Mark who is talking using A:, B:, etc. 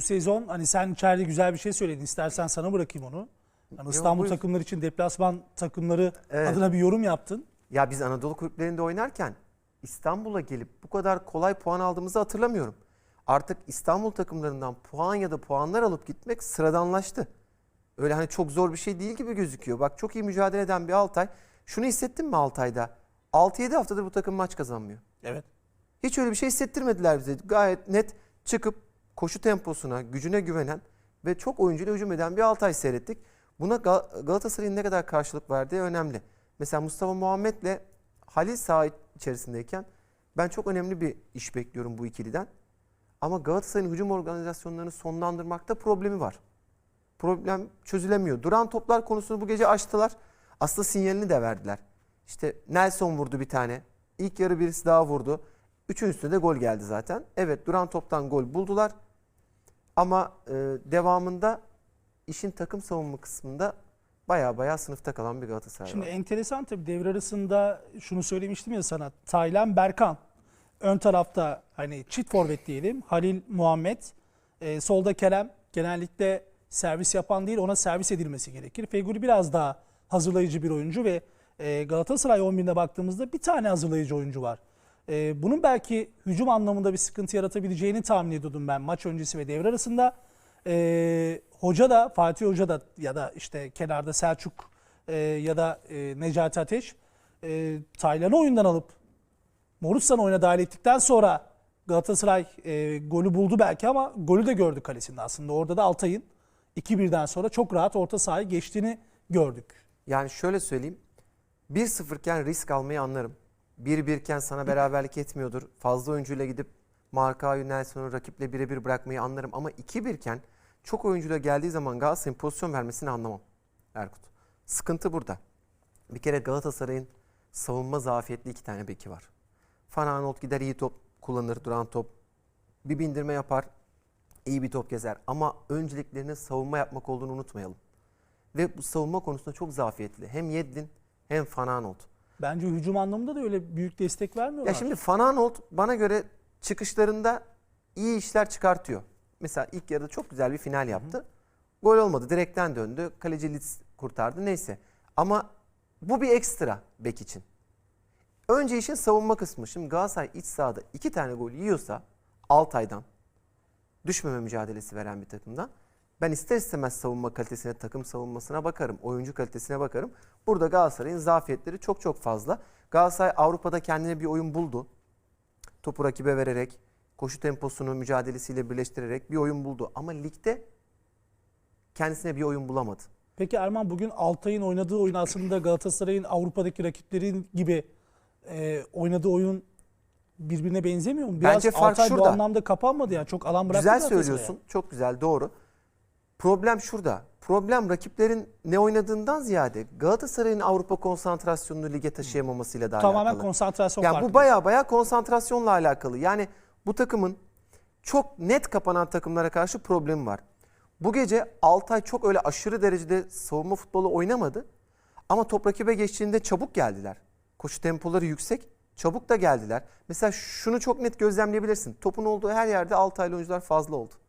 A: Bu sezon hani sen içeride güzel bir şey söyledin. İstersen sana bırakayım onu. Hani İstanbul
B: buyur.
A: takımları için deplasman takımları
B: Evet.
A: adına bir yorum yaptın.
B: Ya biz Anadolu kulüplerinde oynarken İstanbul'a gelip bu kadar kolay puan aldığımızı hatırlamıyorum. Artık İstanbul takımlarından puan ya da puanlar alıp gitmek sıradanlaştı. Öyle hani çok zor bir şey değil gibi gözüküyor. Bak çok iyi mücadele eden bir Altay. Şunu hissettin mi Altay'da? 6-7 haftadır bu takım maç kazanmıyor.
A: Evet.
B: Hiç öyle bir şey hissettirmediler bize. Gayet net çıkıp koşu temposuna, gücüne güvenen ve çok oyuncuyla hücum eden bir Altay seyrettik. Buna Gal- Galatasaray'ın ne kadar karşılık verdiği önemli. Mesela Mustafa Muhammed'le Halil saha içerisindeyken ben çok önemli bir iş bekliyorum bu ikiliden. Ama Galatasaray'ın hücum organizasyonlarını sonlandırmakta problemi var. Problem çözülemiyor. Duran toplar konusunu bu gece açtılar. Aslında sinyalini de verdiler. İşte Nelson vurdu bir tane. İlk yarı birisi daha vurdu. Üçüncüsünde de gol geldi zaten. Evet duran toptan gol buldular. Ama e, devamında işin takım savunma kısmında baya baya sınıfta kalan bir Galatasaray
A: Şimdi
B: var.
A: enteresan tabii devre arasında şunu söylemiştim ya sana. Taylan Berkan. Ön tarafta hani çift forvet diyelim. Halil Muhammed. Ee, solda Kerem. Genellikle servis yapan değil ona servis edilmesi gerekir. Feguli biraz daha hazırlayıcı bir oyuncu ve e, Galatasaray 11'ine baktığımızda bir tane hazırlayıcı oyuncu var. E, bunun belki hücum anlamında bir sıkıntı yaratabileceğini tahmin ediyordum ben maç öncesi ve devre arasında. E, hoca da Fatih Hoca da ya da işte kenarda Selçuk e, ya da e, Necati Ateş e, Taylan'ı oyundan alıp Morusan'ı oyuna dahil ettikten sonra Galatasaray e, golü buldu belki ama golü de gördük kalesinde aslında. Orada da Altay'ın 2-1'den sonra çok rahat orta sahayı geçtiğini gördük.
B: Yani şöyle söyleyeyim. 1-0 iken risk almayı anlarım. 1-1 iken sana beraberlik etmiyordur. Fazla oyuncuyla gidip Markao'yu Nelson'u rakiple birebir bırakmayı anlarım. Ama 2-1 iken çok oyuncuyla geldiği zaman Galatasaray'ın pozisyon vermesini anlamam. Erkut. Sıkıntı burada. Bir kere Galatasaray'ın savunma zafiyetli iki tane beki var. Fanaanolt gider iyi top kullanır, duran top. Bir bindirme yapar, iyi bir top gezer. Ama önceliklerinin savunma yapmak olduğunu unutmayalım. Ve bu savunma konusunda çok zafiyetli. Hem Yedlin hem Fananolt.
A: Bence hücum anlamında da öyle büyük destek vermiyorlar.
B: Ya şimdi Fananolt bana göre çıkışlarında iyi işler çıkartıyor. Mesela ilk yarıda çok güzel bir final yaptı. Gol olmadı. Direkten döndü. Kaleci Litz kurtardı. Neyse. Ama bu bir ekstra bek için. Önce işin savunma kısmı. Şimdi Galatasaray iç sahada iki tane gol yiyorsa Altay'dan düşmeme mücadelesi veren bir takımdan ben ister istemez savunma kalitesine, takım savunmasına bakarım, oyuncu kalitesine bakarım. Burada Galatasaray'ın zafiyetleri çok çok fazla. Galatasaray Avrupa'da kendine bir oyun buldu. Topu rakibe vererek, koşu temposunu mücadelesiyle birleştirerek bir oyun buldu. Ama ligde kendisine bir oyun bulamadı.
A: Peki Erman bugün Altay'ın oynadığı oyun aslında Galatasaray'ın Avrupa'daki rakiplerin gibi e, oynadığı oyun birbirine benzemiyor mu? Biraz
B: Bence fark
A: Altay bu
B: şurada.
A: anlamda kapanmadı yani çok alan bıraktı
B: Güzel söylüyorsun. Çok güzel, doğru. Problem şurada. Problem rakiplerin ne oynadığından ziyade Galatasaray'ın Avrupa konsantrasyonunu lige taşıyamamasıyla da
A: Tamamen
B: alakalı.
A: konsantrasyon
B: Yani bu baya baya konsantrasyonla alakalı. Yani bu takımın çok net kapanan takımlara karşı problemi var. Bu gece Altay çok öyle aşırı derecede savunma futbolu oynamadı. Ama top rakibe geçtiğinde çabuk geldiler. Koşu tempoları yüksek, çabuk da geldiler. Mesela şunu çok net gözlemleyebilirsin. Topun olduğu her yerde Altaylı oyuncular fazla oldu.